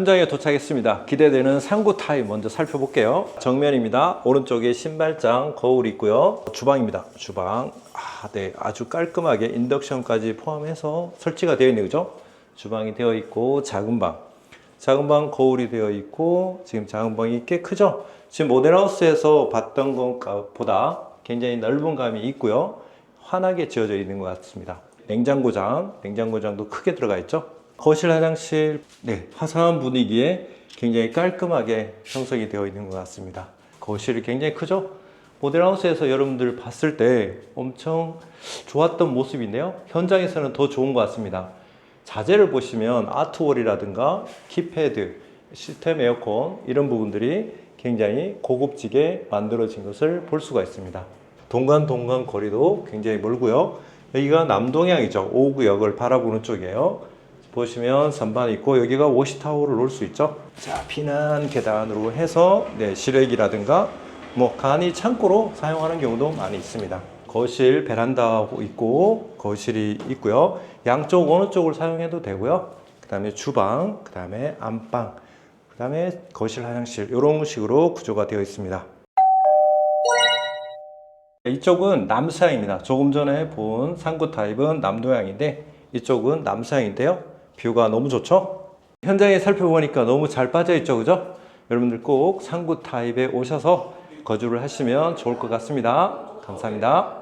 현장에 도착했습니다. 기대되는 상구 타입 먼저 살펴볼게요. 정면입니다. 오른쪽에 신발장, 거울 있고요. 주방입니다. 주방. 아, 네. 아주 깔끔하게 인덕션까지 포함해서 설치가 되어 있네요. 그죠? 주방이 되어 있고 작은 방. 작은 방 거울이 되어 있고 지금 작은 방이 꽤 크죠? 지금 모델하우스에서 봤던 것보다 굉장히 넓은 감이 있고요. 환하게 지어져 있는 것 같습니다. 냉장고장, 냉장고장도 크게 들어가 있죠. 거실 화장실, 네, 화사한 분위기에 굉장히 깔끔하게 형성이 되어 있는 것 같습니다. 거실이 굉장히 크죠? 모델하우스에서 여러분들 봤을 때 엄청 좋았던 모습인데요. 현장에서는 더 좋은 것 같습니다. 자재를 보시면 아트월이라든가 키패드, 시스템 에어컨 이런 부분들이 굉장히 고급지게 만들어진 것을 볼 수가 있습니다. 동간 동간 거리도 굉장히 멀고요. 여기가 남동향이죠. 5구역을 바라보는 쪽이에요. 보시면 선반 있고 여기가 워시타워를 놓을 수 있죠. 자, 피난 계단으로 해서 네, 실외기라든가 뭐 간이 창고로 사용하는 경우도 많이 있습니다. 거실 베란다 있고 거실이 있고요. 양쪽 어느 쪽을 사용해도 되고요. 그다음에 주방, 그다음에 안방, 그다음에 거실 화장실 이런 식으로 구조가 되어 있습니다. 이쪽은 남사입니다. 조금 전에 본 상구 타입은 남도향인데 이쪽은 남사인데요. 뷰가 너무 좋죠? 현장에 살펴보니까 너무 잘 빠져 있죠, 그죠? 여러분들 꼭 상구 타입에 오셔서 거주를 하시면 좋을 것 같습니다. 감사합니다.